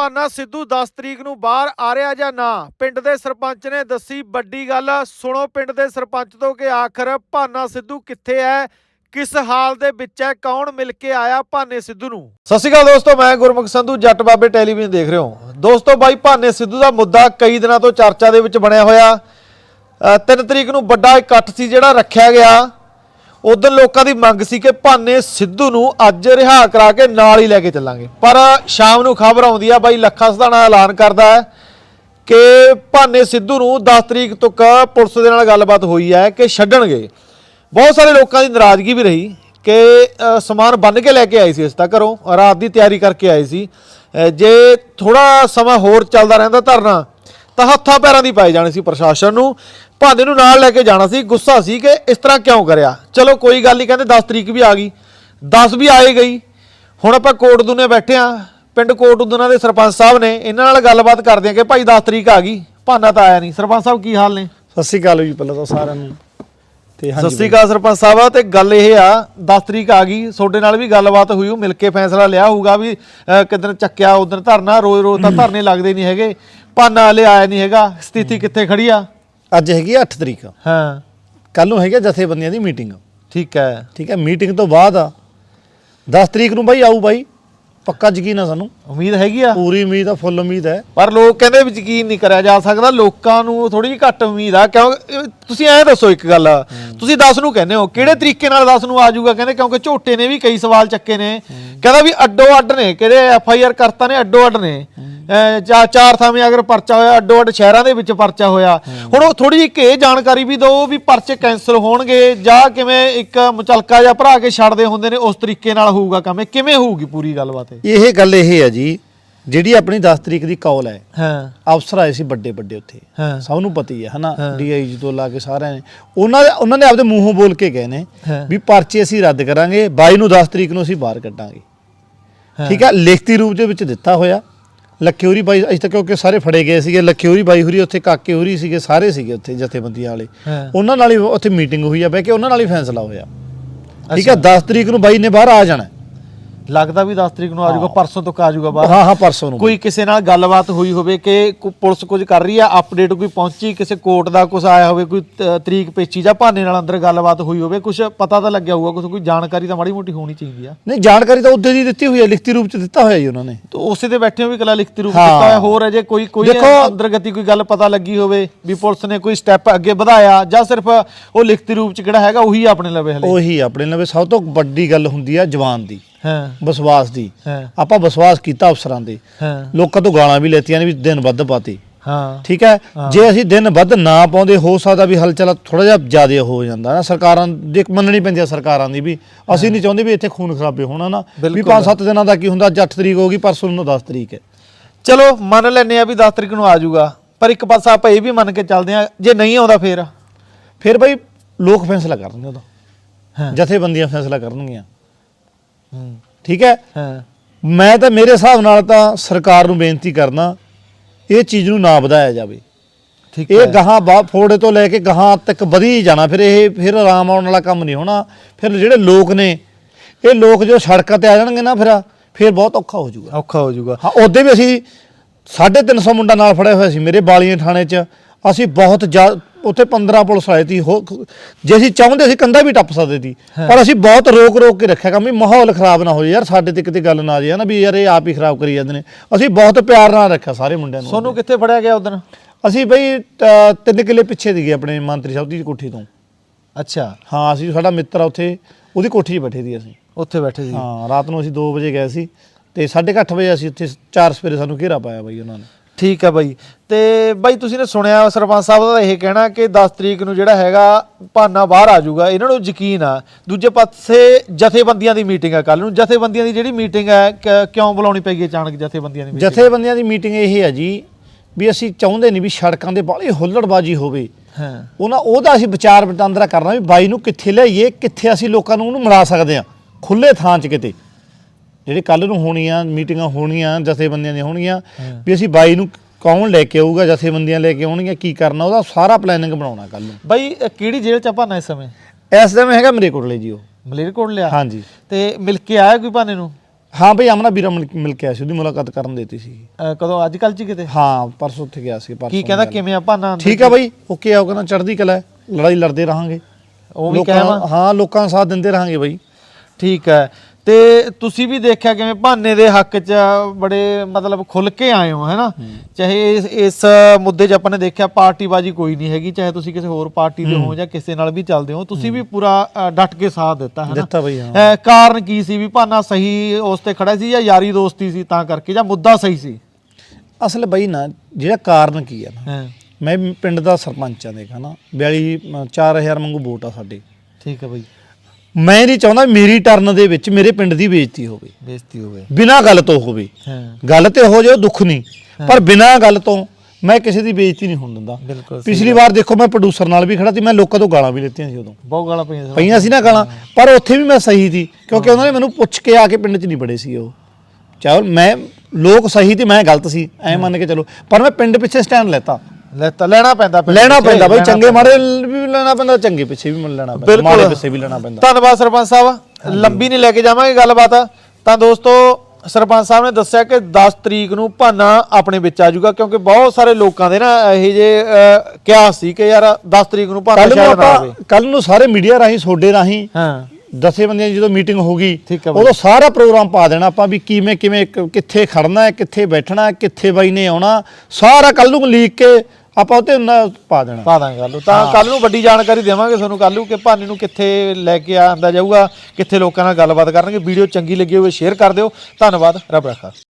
ਭਾਨਾ ਸਿੱਧੂ 10 ਤਰੀਕ ਨੂੰ ਬਾਹਰ ਆ ਰਿਹਾ ਜਾਂ ਨਾ? ਪਿੰਡ ਦੇ ਸਰਪੰਚ ਨੇ ਦੱਸੀ ਵੱਡੀ ਗੱਲ। ਸੁਣੋ ਪਿੰਡ ਦੇ ਸਰਪੰਚ ਤੋਂ ਕਿ ਆਖਰ ਭਾਨਾ ਸਿੱਧੂ ਕਿੱਥੇ ਹੈ? ਕਿਸ ਹਾਲ ਦੇ ਵਿੱਚ ਹੈ? ਕੌਣ ਮਿਲ ਕੇ ਆਇਆ ਭਾਨੇ ਸਿੱਧੂ ਨੂੰ? ਸਤਿ ਸ਼੍ਰੀ ਅਕਾਲ ਦੋਸਤੋ, ਮੈਂ ਗੁਰਮੁਖ ਸੰਧੂ, ਜੱਟ ਬਾਬੇ ਟੈਲੀਵਿਜ਼ਨ ਦੇਖ ਰਹੇ ਹੋ। ਦੋਸਤੋ ਬਾਈ ਭਾਨੇ ਸਿੱਧੂ ਦਾ ਮੁੱਦਾ ਕਈ ਦਿਨਾਂ ਤੋਂ ਚਰਚਾ ਦੇ ਵਿੱਚ ਬਣਿਆ ਹੋਇਆ। 3 ਤਰੀਕ ਨੂੰ ਵੱਡਾ ਇਕੱਠ ਸੀ ਜਿਹੜਾ ਰੱਖਿਆ ਗਿਆ। ਉਦੋਂ ਲੋਕਾਂ ਦੀ ਮੰਗ ਸੀ ਕਿ ਭਾਨੇ ਸਿੱਧੂ ਨੂੰ ਅੱਜ ਰਿਹਾ ਕਰਾ ਕੇ ਨਾਲ ਹੀ ਲੈ ਕੇ ਚੱਲਾਂਗੇ। ਪਰ ਸ਼ਾਮ ਨੂੰ ਖਬਰ ਆਉਂਦੀ ਆ, ਬਾਈ ਲੱਖਾ ਸਧਾਣਾ ਐਲਾਨ ਕਰਦਾ ਹੈ ਕਿ ਭਾਨੇ ਸਿੱਧੂ ਨੂੰ 10 ਤਰੀਕ ਤੱਕ ਪੁਲਿਸ ਦੇ ਨਾਲ ਗੱਲਬਾਤ ਹੋਈ ਹੈ ਕਿ ਛੱਡਣਗੇ। ਬਹੁਤ ਸਾਰੇ ਲੋਕਾਂ ਦੀ ਨਾਰਾਜ਼ਗੀ ਵੀ ਰਹੀ ਕਿ ਸਮਾਨ ਬੰਨ ਕੇ ਲੈ ਕੇ ਆਏ ਸੀ ਇਸ ਤੱਕ ਘਰੋਂ। ਰਾਤ ਦੀ ਤਿਆਰੀ ਕਰਕੇ ਆਏ ਸੀ। ਜੇ ਥੋੜਾ ਸਮਾਂ ਹੋਰ ਚੱਲਦਾ ਰਹਿੰਦਾ ਧਰਨਾ ਤਾਂ ਹੱਥਾਂ ਪੈਰਾਂ ਦੀ ਪਾਈ ਜਾਣੀ ਸੀ ਪ੍ਰਸ਼ਾਸਨ ਨੂੰ। ਭਾਂਦੇ ਨੂੰ ਨਾਲ ਲੈ ਕੇ ਜਾਣਾ ਸੀ। ਗੁੱਸਾ ਸੀ ਕਿ ਇਸ ਤਰ੍ਹਾਂ ਕਿਉਂ ਕਰਿਆ? ਚਲੋ ਕੋਈ ਗੱਲ ਨਹੀਂ ਕਹਿੰਦੇ 10 ਤਰੀਕ ਵੀ ਆ ਗਈ। 10 ਵੀ ਆਏ ਗਈ। ਹੁਣ ਆਪਾਂ ਕੋਟ ਦੁਨੇ ਬੈਠੇ ਆ। ਪਿੰਡ ਕੋਟ ਦੁਨਾ ਦੇ ਸਰਪੰਚ ਸਾਹਿਬ ਨੇ ਇਹਨਾਂ ਨਾਲ ਗੱਲਬਾਤ ਕਰਦੇ ਆ ਕਿ ਭਾਈ 10 ਤਰੀਕ ਆ ਗਈ। ਭਾਨਾ ਤਾਂ ਆਇਆ ਨਹੀਂ ਸਰਪੰਚ ਸਾਹਿਬ, ਕੀ ਹਾਲ ਨੇ? ਸਤਿ ਸ਼੍ਰੀ ਅਕਾਲ ਜੀ, ਪਹਿਲਾਂ ਤਾਂ ਸਾਰਿਆਂ ਨੂੰ। ਤੇ ਸਤਿ ਸ੍ਰੀ ਅਕਾਲ ਸਰਪੰਚ ਸਾਹਿਬ ਤੇ ਗੱਲ ਇਹ ਆ 10 ਤਰੀਕ ਆ ਗਈ ਤੁਹਾਡੇ ਨਾਲ ਵੀ ਗੱਲਬਾਤ ਹੋਈ ਉਹ ਮਿਲ ਕੇ ਫੈਸਲਾ ਲਿਆ ਹੋਊਗਾ ਵੀ ਕਿੱਦਣ ਚੱਕਿਆ ਉਦੋਂ ਧਰਨਾ ਰੋਜ਼ ਰੋਜ਼ ਤਾਂ ਧਰਨੇ ਲੱਗਦੇ ਨਹੀਂ ਹੈਗੇ ਭਾਨਾ ਹਲੇ ਆਇਆ ਨਹੀਂ ਹੈਗਾ ਸਥਿਤੀ ਕਿੱਥੇ ਖੜੀ ਆ? ਅੱਜ ਹੈਗੀ ਆ 8 ਤਰੀਕ। ਹਾਂ। ਕੱਲ ਨੂੰ ਹੈਗੀ ਜਥੇਬੰਦੀਆਂ ਦੀ ਮੀਟਿੰਗ। ਠੀਕ ਹੈ। ਠੀਕ ਹੈ ਮੀਟਿੰਗ ਤੋਂ ਬਾਅਦ ਆ। 10 ਤਰੀਕ ਨੂੰ ਬਾਈ ਆਊ ਬਾਈ। ਪੱਕਾ ਯਕੀਨ ਆ ਸਾਨੂੰ। ਉਮੀਦ ਹੈਗੀ ਆ? ਪੂਰੀ ਉਮੀਦ ਆ ਫੁੱਲ ਉਮੀਦ ਹੈ। ਪਰ ਲੋਕ ਕਹਿੰਦੇ ਵੀ ਯਕੀਨ ਨਹੀਂ ਕਰਿਆ ਜਾ ਸਕਦਾ। ਲੋਕਾਂ ਨੂੰ ਥੋੜੀ ਜਿਹੀ ਘੱਟ ਉਮੀਦ ਆ। ਕਿਉਂ? ਤੁਸੀਂ ਐਂ ਦੱਸੋ ਇੱਕ ਗੱਲ। ਤੁਸੀਂ 10 ਨੂੰ ਕਹਿੰਦੇ ਹੋ। ਕਿਹੜੇ ਤਰੀਕੇ ਨਾਲ 10 ਨੂੰ ਆ ਜਾਊਗਾ? ਕਹਿੰਦੇ ਕਿਉਂਕਿ ਝੋਟੇ ਨੇ ਵੀ ਕਈ ਸਵਾਲ ਚੱਕੇ ਨੇ। ਕਹਿੰਦਾ ਵੀ ਅੱਡੋ ਅੱਡ ਨੇ। ਕਿਹੜੇ ਐਫ ਆਈ ਆਰ ਕਰਤਾ ਨੇ ਅੱਡੋ ਅੱਡ ਨੇ। ਚਾ- ਚਾਰ ਥਾਵੇਂ ਅਗਰ ਪਰਚਾ ਹੋਇਆ ਅੱਡੋ ਅੱਡ ਸ਼ਹਿਰਾਂ ਦੇ ਵਿੱਚ ਪਰਚਾ ਹੋਇਆ। ਹੁਣ ਉਹ ਥੋੜੀ ਜਿਹੀ ਇਹ ਜਾਣਕਾਰੀ ਵੀ ਦਿਓ ਵੀ ਪਰਚੇ ਕੈਨਸਲ ਹੋਣਗੇ ਜਾਂ ਕਿਵੇਂ ਇੱਕ ਮੁਚਲਕਾ ਜਾਂ ਭਰਾ ਕੇ ਛੱਡਦੇ ਹੁੰਦੇ ਨੇ ਉਸ ਤਰੀਕੇ ਨਾਲ ਹੋਊਗਾ ਕੰਮ। ਇਹ ਕਿਵੇਂ ਹੋਊਗੀ ਪੂਰੀ ਗੱਲਬਾਤ ਇਹ? ਇਹ ਗੱਲ ਇਹ ਹੈ ਜੀ ਜਿਹੜੀ ਆਪਣੀ 10 ਤਰੀਕ ਦੀ ਕਾਲ ਹੈ ਹਾਂ। ਅਫਸਰ ਆਏ ਸੀ ਵੱਡੇ ਵੱਡੇ ਉੱਥੇ। ਹਾਂ। ਸਭ ਨੂੰ ਪਤਾ ਹੀ ਹੈ ਹਨਾ। ਡੀਆਈਜੀ ਤੋਂ ਲਾ ਕੇ ਸਾਰਿਆਂ ਨੇ। ਉਹਨਾਂ ਦੇ ਉਹਨਾਂ ਨੇ ਆਪਦੇ ਮੂੰਹੋਂ ਬੋਲ ਕੇ ਗਏ ਨੇ ਹਾਂ। ਵੀ ਪਰਚੇ ਅਸੀਂ ਰੱਦ ਕਰਾਂਗੇ 22 ਨੂੰ 10 ਤਰੀਕ ਨੂੰ ਅਸੀਂ ਬਾਹਰ ਕੱਢਾਂਗੇ। ਠੀਕ ਹੈ? ਲਿਖਤੀ ਰੂਪ ਦੇ ਵਿੱਚ ਦਿੱਤਾ ਹੋਇਆ। ਲੱਖਿਉਰੀ ਬਾਈ ਅਜੇ ਤੱਕ ਕਿਉਂਕਿ ਸਾਰੇ ਫੜੇ ਗਏ ਸੀਗੇ ਲੱਖਿਉਰੀ ਬਾਈ ਹੁਰੀ ਉੱਥੇ ਕਾਕੇ ਹੁਰੀ ਸੀਗੇ ਸਾਰੇ ਸੀਗੇ ਉੱਥੇ ਜਥੇਬੰਦੀਆਂ ਵਾਲੇ ਹਾਂ। ਉਹਨਾਂ ਨਾਲ ਹੀ ਉੱਥੇ ਮੀਟਿੰਗ ਹੋਈ ਆ ਬਹਿ ਕੇ ਉਹਨਾਂ ਨਾਲ ਹੀ ਫੈਸਲਾ ਹੋਇਆ ਠੀਕ ਹੈ 10 ਤਰੀਕ ਨੂੰ ਬਾਈ ਨੇ ਬਾਹਰ ਆ ਜਾਣਾ ਹੈ। ਲੱਗਦਾ ਵੀ 10 ਤਰੀਕ ਨੂੰ ਆ ਜਾਊਗਾ ਹਾਂ। ਪਰਸੋਂ ਤੱਕ ਆ ਜਾਊਗਾ ਬਾਹਰ। ਹਾਂ ਹਾਂ ਪਰਸੋਂ ਨੂੰ ਕੋਈ ਕਿਸੇ ਨਾਲ ਗੱਲਬਾਤ ਹੋਈ ਹੋਵੇ ਕਿ ਕੋ- ਪੁਲਿਸ ਕੁਝ ਕਰ ਰਹੀ ਆ ਅਪਡੇਟ ਕੋਈ ਪਹੁੰਚੀ ਕਿਸੇ ਕੋਰਟ ਦਾ ਕੁਝ ਆਇਆ ਹੋਵੇ ਕੋਈ ਤ- ਤਰੀਕ ਪੇਚੀ ਜਾਂ ਭਾਨੇ ਨਾਲ ਅੰਦਰ ਗੱਲਬਾਤ ਹੋਈ ਹੋਵੇ ਕੁਝ ਪਤਾ ਤਾਂ ਲੱਗਿਆ ਹੋਊਗਾ ਕੁਝ ਕੋਈ ਜਾਣਕਾਰੀ ਤਾਂ ਮਾੜੀ ਮੋਟੀ ਹੋਣੀ ਚਾਹੀਦੀ ਆ। ਨਹੀਂ ਜਾਣਕਾਰੀ ਤਾਂ ਉਦੋਂ ਦੀ ਦਿੱਤੀ ਹੋਈ ਹੈ ਲਿਖਤੀ ਰੂਪ ਚ ਦਿੱਤਾ ਹੋਇਆ ਜੀ ਉਹਨਾਂ ਨੇ। ਤੇ ਉਸੇ ਦੇ ਬੈਠੇ ਹੋ ਵੀ ਕਲਾ ਲਿਖਤੀ ਰੂਪ ਹਾਂ। ਦਿੱਤਾ ਹੋਇਆ ਹੋਰ ਅਜੇ ਕੋਈ ਕੋਈ ਦੇਖੋ- ਅੰਦਰਗਤੀ ਕੋਈ ਗੱਲ ਪਤਾ ਲੱਗੀ ਹੋਵੇ ਵੀ ਪੁਲਿਸ ਨੇ ਕੋਈ ਸਟੈਪ ਅੱਗੇ ਵਧਾਇਆ ਜਾਂ ਸਿਰਫ ਉਹ ਲਿਖਤੀ ਰੂਪ ਚ ਕਿਹੜਾ ਹੈਗਾ ਉਹੀ ਆਪਣੇ ਲਵੇ ਹਲੇ। ਉਹੀ ਆਪਣੇ ਲਵੇ ਸਭ ਤੋਂ ਵੱਡੀ ਗੱਲ ਹੁੰਦੀ ਆ ਜਵਾਨ ਦੀ। ਹਾਂ। ਵਿਸ਼ਵਾਸ ਦੀ। ਹਾਂ। ਆਪਾਂ ਵਿਸ਼ਵਾਸ ਕੀਤਾ ਅਫਸਰਾਂ ਦੇ। ਹਾਂ। ਲੋਕਾਂ ਤੋਂ ਗਾਲਾਂ ਵੀ ਲੈਤੀਆਂ ਨੇ ਵੀ ਦਿਨ ਵੱਧ ਪਾਤੇ। ਹਾਂ। ਠੀਕ ਹੈ? ਜੇ ਅਸੀਂ ਦਿਨ ਵੱਧ ਨਾ ਪਾਉਂਦੇ ਹੋ ਸਕਦਾ ਵੀ ਹਲਚਲ ਥੋੜਾ ਜਿਹਾ ਜ਼ਿਆਦਾ ਹੋ ਜਾਂਦਾ ਨਾ। ਸਰਕਾਰਾਂ ਦੇ ਮੰਨਣੀ ਪੈਂਦੀ ਆ ਸਰਕਾਰਾਂ ਦੀ ਵੀ। ਅਸੀਂ ਨਹੀਂ ਚਾਹੁੰਦੇ ਵੀ ਇੱਥੇ ਖੂਨ ਖਰਾਬੇ ਹੋਣਾ ਨਾ ਵੀ ਬਿਲਕੁਲ। 5-7 ਦਿਨਾਂ ਦਾ ਕੀ ਹੁੰਦਾ? ਅੱਜ 8 ਤਰੀਕ ਹੋ ਗਈ ਪਰਸੋਂ ਨੂੰ 10 ਤਰੀਕ ਹੈ। ਚਲੋ ਮੰਨ ਲੈਨੇ ਆ ਵੀ 10 ਤਰੀਕ ਨੂੰ ਆ ਜਾਊਗਾ। ਪਰ ਇੱਕ ਪਾਸਾ ਆਪਾਂ ਇਹ ਵੀ ਮੰਨ ਕੇ ਚੱਲਦੇ ਆ ਜੇ ਨਹੀਂ ਆਉਂਦਾ ਫੇਰ? ਫਿਰ ਬਈ ਲੋਕ ਫੈਸਲਾ ਕਰਨਗੇ ਉਹਦਾ ਹਾਂ। ਜਥੇਬੰਦੀਆਂ ਫੈਸਲਾ ਕਰਨਗੀਆਂ। ਠੀਕ ਹੈ? ਹਾਂ। ਮੈਂ ਤਾਂ ਮੇਰੇ ਹਿਸਾਬ ਨਾਲ ਤਾਂ ਸਰਕਾਰ ਨੂੰ ਬੇਨਤੀ ਕਰਨਾ ਇਹ ਚੀਜ਼ ਨੂੰ ਨਾ ਵਧਾਇਆ ਜਾਵੇ। ਠੀਕ ਇਹ ਗਾਹਾਂ ਬਾ ਫੋੜੇ ਤੋਂ ਲੈ ਕੇ ਗਾਹਾਂ ਤੱਕ ਵਧੀ ਜਾਣਾ ਫਿਰ ਇਹ ਫਿਰ ਆਰਾਮ ਆਉਣ ਵਾਲਾ ਕੰਮ ਨਹੀਂ ਹੋਣਾ। ਫਿਰ ਜਿਹੜੇ ਲੋਕ ਨੇ ਇਹ ਲੋਕ ਜੋ ਸੜਕਾਂ ਤੇ ਆ ਜਾਣਗੇ ਨਾ ਫਿਰ ਫਿਰ ਬਹੁਤ ਔਖਾ ਹੋ ਜਾਊਗਾ। ਔਖਾ ਹੋ ਜਾਊਗਾ। ਹਾਂ ਉਹਦੇ ਵੀ ਅਸੀਂ 350 ਮੁੰਡਾ ਨਾਲ ਫੜਿਆ ਹੋਇਆ ਸੀ ਮੇਰੇ ਬਾਲੀਆਂ ਥਾਣੇ 'ਚ। ਅਸੀਂ ਬਹੁਤ ਉੱਥੇ 15 ਪੁਲਿਸ ਆਏ ਸੀ ਹੋ- ਜੇ ਅਸੀਂ ਚਾਹੁੰਦੇ ਸੀ ਕੰਧਾ ਵੀ ਟੱਪ ਸਕਦੇ ਸੀ ਪਰ ਅਸੀਂ ਬਹੁਤ ਰੋਕ ਰੋਕ ਕੇ ਰੱਖਿਆ ਕੰਮ ਵੀ ਮਾਹੌਲ ਖਰਾਬ ਨਾ ਹੋ ਜਾਏ। ਯਾਰ ਸਾਡੇ ਤੇ ਕਿਤੇ ਗੱਲ ਨਾ ਆ ਜਾਏ ਨਾ ਵੀ ਯਾਰ ਇਹ ਆਪ ਹੀ ਖਰਾਬ ਕਰੀ ਜਾਂਦੇ ਨੇ। ਅਸੀਂ ਬਹੁਤ ਪਿਆਰ ਨਾਲ ਰੱਖਿਆ ਸਾਰੇ ਮੁੰਡਿਆਂ ਨੂੰ। ਸੋਨੂੰ ਕਿੱਥੇ ਫੜਿਆ ਗਿਆ ਉਦੋਂ ਅਸੀਂ ਬਈ ਅ, ਤਿੰਨ ਕਿੱਲੇ ਪਿੱਛੇ ਸੀਗੇ ਆਪਣੇ ਮੰਤਰੀ ਸਾਹਿਬ ਦੀ ਕੋਠੀ ਤੋਂ। ਅੱਛਾ। ਹਾਂ ਅਸੀਂ ਸਾਡਾ ਮਿੱਤਰ ਆ ਉੱਥੇ ਉਹਦੀ ਕੋਠੀ 'ਚ ਬੈਠੇ ਸੀ ਅਸੀਂ। ਉੱਥੇ ਬੈਠੇ ਸੀ। ਹਾਂ ਰਾਤ ਨੂੰ ਅਸੀਂ 2 ਵਜੇ ਗਏ ਸੀ ਤੇ 8:30 ਵਜੇ ਅਸੀਂ ਉੱਥੇ 4 ਸਵੇਰੇ ਸਾਨੂੰ ਘੇਰਾ ਪਾਇਆ ਬਈ ਉਹਨਾਂ ਨੇ। ਠੀਕ ਹੈ ਬਾਈ। ਤੇ ਬਾਈ ਤੁਸੀਂ ਨੇ ਸੁਣਿਆ ਸਰਪੰਚ ਸਾਹਿਬ ਦਾ ਇਹ ਕਹਿਣਾ ਕਿ 10 ਤਰੀਕ ਨੂੰ ਜਿਹੜਾ ਹੈਗਾ ਭਾਨਾ ਬਾਹਰ ਆ ਜਾਊਗਾ। ਇਹਨਾਂ ਨੂੰ ਯਕੀਨ ਆ ਦੂਜੇ ਪਾਸੇ ਜਥੇਬੰਦੀਆਂ ਦੀ ਮੀਟਿੰਗ ਆ ਕੱਲ ਨੂੰ। ਜਥੇਬੰਦੀਆਂ ਦੀ ਜਿਹੜੀ ਮੀਟਿੰਗ ਹੈ ਕਿਉਂ ਬੁਲਾਉਣੀ ਪੈਗੀ ਅਚਾਨਕ ਜਥੇਬੰਦੀਆਂ ਦੀ meeting? ਜਥੇਬੰਦੀਆਂ ਦੀ ਮੀਟਿੰਗ ਇਹ ਹੈ ਜੀ ਵੀ ਅਸੀਂ ਚਾਹੁੰਦੇ ਨਹੀਂ ਵੀ ਸੜਕਾਂ ਦੇ ਬਾਹਲੀ ਹੁੱਲੜਬਾਜੀ ਹੋਵੇ। ਹਾਂ। ਉਹਨਾਂ ਉਹਦਾ ਅਸੀਂ ਵਿਚਾਰ ਵਟਾਂਦਰਾ ਕਰਨਾ ਵੀ ਬਾਈ ਨੂੰ ਕਿੱਥੇ ਲਿਆਈਏ ਕਿੱਥੇ ਅਸੀਂ ਲੋਕਾਂ ਨੂੰ ਉਹਨੂੰ ਮਿਲਾ ਸਕਦੇ ਆ ਖੁੱਲੇ ਥਾਂ 'ਚ ਕਿਤੇ। ਜਿਹੜੇ ਕੱਲ ਨੂੰ ਹੋਣੀਆਂ ਮੀਟਿੰਗਾਂ ਹੋਣੀਆਂ ਜਥੇਬੰਦੀਆਂ ਦੀਆਂ ਹੋਣਗੀਆਂ ਵੀ ਅਸੀਂ ਬਾਈ ਨੂੰ ਕੌਣ ਲੈ ਕੇ ਆਊਗਾ ਜਥੇਬੰਦੀਆਂ ਲੈ ਕੇ ਆਉਣਗੀਆਂ ਕੀ ਕਰਨਾ ਉਹਦਾ ਸਾਰਾ ਪਲੈਨਿੰਗ ਬਣਾਉਣਾ ਕੱਲ ਨੂੰ। ਬਾਈ ਕਿਹੜੀ ਜੇਲ੍ਹ ਚ ਆ ਭਾਨਾ ਇਸ ਸਮੇਂ? ਇਸ ਟਾਈਮ ਹੈਗਾ ਮੇਰੇ ਕੋਲੇ ਜੀ ਉਹ। ਮਲੇਰਕੋਟ ਲਿਆ ਹਾਂਜੀ। ਤੇ ਮਿਲ ਕੇ ਆਇਆ ਕੋਈ ਭਾਨੇ ਨੂੰ? ਹਾਂ ਬਈ ਆਮਨਾ ਵੀਰਾ ਮਿਲ ਮਿਲ ਕੇ ਆਇਆ ਸੀ ਉਹਦੀ ਮੁਲਾਕਾਤ ਕਰਨ ਦੇਤੀ ਸੀ। ਕਦੋਂ? ਅੱਜ ਕੱਲ ਚ ਕਿਤੇ? ਹਾਂ ਪਰਸੋਂ ਉੱਥੇ ਗਿਆ ਸੀ ਪਰਸੋਂ ਕੀ ਕਹਿੰਦਾ। ਕਿਵੇਂ ਆ ਭਾਨਾ? ਠੀਕ ਆ ਬਈ ਓਕੇ ਆ ਉਹ ਕਹਿੰਦਾ ਚੜ੍ਹਦੀ ਕਲਾ ਹੈ, ਲੜਾਈ ਲੜਦੇ ਰਹਾਂਗੇ। ਉਹ ਵੀ ਲੋਕਾਂ ਕਹਿਵਾ ਹਾਂ ਲੋਕਾਂ ਦਾ ਸਾਥ ਦਿੰਦੇ ਰਹਾਂਗੇ ਬਈ। ਠੀਕ ਹੈ। ਤੇ ਤੁਸੀਂ ਵੀ ਦੇਖਿਆ ਕਿਵੇਂ ਭਾਨੇ ਦੇ ਹੱਕ 'ਚ ਬੜੇ ਮਤਲਬ ਖੁੱਲ ਕੇ ਆਏ ਹੋ ਹੈਨਾ? ਚਾਹੇ ਇਸ ਇਸ ਮੁੱਦੇ 'ਚ ਆਪਾਂ ਨੇ ਦੇਖਿਆ ਪਾਰਟੀਬਾਜੀ ਕੋਈ ਨਹੀਂ ਹੈਗੀ ਚਾਹੇ ਤੁਸੀਂ ਕਿਸੇ ਹੋਰ ਪਾਰਟੀ ਦੇ ਹੋ। ਜਾਂ ਕਿਸੇ ਨਾਲ ਵੀ ਚੱਲਦੇ ਹੋ ਤੁਸੀਂ ਵੀ ਪੂਰਾ ਡਟ ਕੇ ਸਾਥ ਦਿੱਤਾ ਹੈਨਾ? ਦਿੱਤਾ ਬਈ ਹਾਂ। ਅ, ਕਾਰਨ ਕੀ ਸੀ ਵੀ ਭਾਨਾ ਸਹੀ ਉਸ ਤੇ ਖੜਾ ਸੀ ਜਾਂ ਯਾਰੀ ਦੋਸਤੀ ਸੀ ਤਾਂ ਕਰਕੇ ਜਾਂ ਮੁੱਦਾ ਸਹੀ ਸੀ? ਅਸਲ ਬਈ ਨਾ ਜਿਹੜਾ ਕਾਰਨ ਕੀ ਨਾ ਹਾਂ। ਮੈਂ ਪਿੰਡ ਦਾ ਸਰਪੰਚ ਆ ਦੇਖ ਹਨਾ? 42 ਅ, 4000 ਵਾਂਗੂ ਵੋਟ ਆ ਸਾਡੇ। ਠੀਕ ਹੈ ਬਈ। ਮੈਂ ਨਹੀਂ ਚਾਹੁੰਦਾ ਮੇਰੀ ਟਰਨ ਦੇ ਵਿੱਚ ਮੇਰੇ ਪਿੰਡ ਦੀ ਬੇਇੱਜ਼ਤੀ ਹੋਵੇ। ਬੇਇੱਜ਼ਤੀ ਹੋਵੇ। ਬਿਨਾਂ ਗੱਲ ਤੋਂ ਹੋਵੇ। ਹਾਂ। ਗੱਲ ਤੇ ਹੋ ਉਹ ਦੁੱਖ ਨਹੀਂ। ਪਰ ਬਿਨਾਂ ਗੱਲ ਤੋਂ ਮੈਂ ਕਿਸੇ ਦੀ ਬੇਇੱਜ਼ਤੀ ਨਹੀਂ ਹੋਣ ਦਿੰਦਾ। ਬਿਲਕੁਲ ਪਿਛਲੀ ਵਾਰ ਦੇਖੋ ਮੈਂ ਪ੍ਰੋਡਿਊਸਰ ਨਾਲ ਵੀ ਖੜਾ ਸੀ ਮੈਂ ਲੋਕਾਂ ਤੋਂ ਗਾਲਾਂ ਵੀ ਲਿੱਤੀਆਂ ਸੀ ਉਦੋਂ। ਬਹੁਤ ਗਾਲਾਂ ਪਈਆਂ ਸੀ। ਪਈਆਂ ਸੀ ਨਾ ਗਾਲਾਂ ਪਰ ਉੱਥੇ ਵੀ ਮੈਂ ਸਹੀ ਸੀ ਕਿਉਂਕਿ ਉਹਨਾਂ ਨੇ ਮੈਨੂੰ ਪੁੱਛ ਕੇ ਆ ਕੇ ਪਿੰਡ 'ਚ ਨਹੀਂ ਬੜੇ ਸੀ ਉਹ। ਚਾਹੇ ਮੈਂ ਲੋਕ ਸਹੀ ਤੇ ਮੈਂ ਗਲਤ ਸੀ ਐ ਮੰਨ ਕੇ ਚਲੋ। ਪਰ ਮੈਂ ਪਿੰਡ ਪਿੱਛੇ ਸਟੈਂਡ ਲੈਤਾ। ਲੈਤਾ ਲੈਣਾ ਪੈਂਦਾ ਪਿੰਡ ਲੈਣਾ ਪਿੱਛੇ, ਪੈਂਦਾ ਬਈ ਚੰਗੇ ਮਾੜੇ ਵੀ ਲੈਣਾ ਪੈਂਦਾ ਚੰਗੇ ਪਿੱਛੇ ਵੀ ਲੈਣਾ ਪੈਂਦਾ ਮਾੜੇ ਪਿੱਛੇ ਵੀ ਲੈਣਾ ਪੈਂਦਾ। ਧੰਨਵਾਦ ਸਰਪੰਚ ਸਾਹਿਬ। ਲੰਬੀ ਨਹੀਂ ਲੈ ਕੇ ਜਾਵਾਂਗੇ ਗੱਲਬਾਤ। ਤਾਂ ਦੋਸਤੋ ਸਰਪੰਚ ਸਾਹਿਬ ਨੇ ਦੱਸਿਆ ਕਿ 10 ਤਰੀਕ ਨੂੰ ਭਾਨਾ ਆਪਣੇ ਵਿੱਚ ਆ ਜਾਊਗਾ ਕਿਉਂਕਿ ਬਹੁਤ ਸਾਰੇ ਲੋਕਾਂ ਦੇ ਨਾ ਇਹ ਜੇ ਕਿਆਸ ਸੀ ਕਿ ਯਾਰ 10 ਤਰੀਕ ਨੂੰ ਭਾਨਾ ਸ਼ਾਇਦ ਨਾ ਆਵੇ। ਕੱਲ ਨੂੰ ਸਾਰੇ ਮੀਡੀਆ ਰਾਹੀਂ ਸੋਡੇ ਰਾਹੀਂ ਹਾਂ। ਦਸੇ ਬੰਦਿਆਂ ਦੀ ਜਦੋਂ ਮੀਟਿੰਗ ਹੋਗੀ। ਉਦੋਂ ਸਾਰਾ ਪ੍ਰੋਗਰਾਮ ਪਾ ਦੇਣਾ ਆਪਾਂ ਵੀ ਕਿਵੇਂ ਕਿਵੇਂ ਕਿੱਥੇ ਖੜਨਾ ਹੈ ਕਿੱਥੇ ਬੈਠਣਾ ਹੈ ਕਿੱਥੇ ਬਾਈ ਨੇ ਆਉਣਾ। ਸਾਰਾ ਕੱਲ ਨੂੰ ਲੀਕ ਕੇ ਆਪਾਂ ਉੱਤੇ ਨਾ ਪਾ ਦੇਣਾ। ਪਾ ਦਾਂਗੇ ਕੱਲ ਨੂੰ। ਤਾਂ ਕੱਲ ਨੂੰ ਵੱਡੀ ਜਾਣਕਾਰੀ ਦੇਵਾਂਗੇ ਤੁਹਾਨੂੰ ਕੱਲ ਨੂੰ ਕਿ ਭਾਨੇ ਨੂੰ ਕਿੱਥੇ ਲੈ ਕੇ ਆਂਦਾ ਜਾਊਗਾ ਕਿੱਥੇ ਲੋਕਾਂ ਨਾਲ ਗੱਲਬਾਤ ਕਰਨਗੇ। ਵੀਡੀਓ ਚੰਗੀ ਲੱਗੀ ਹੋਵੇ ਸ਼ੇਅਰ ਕਰ ਦਿਓ। ਧੰਨਵਾਦ ਰੱਬ ਰੱਖਾ।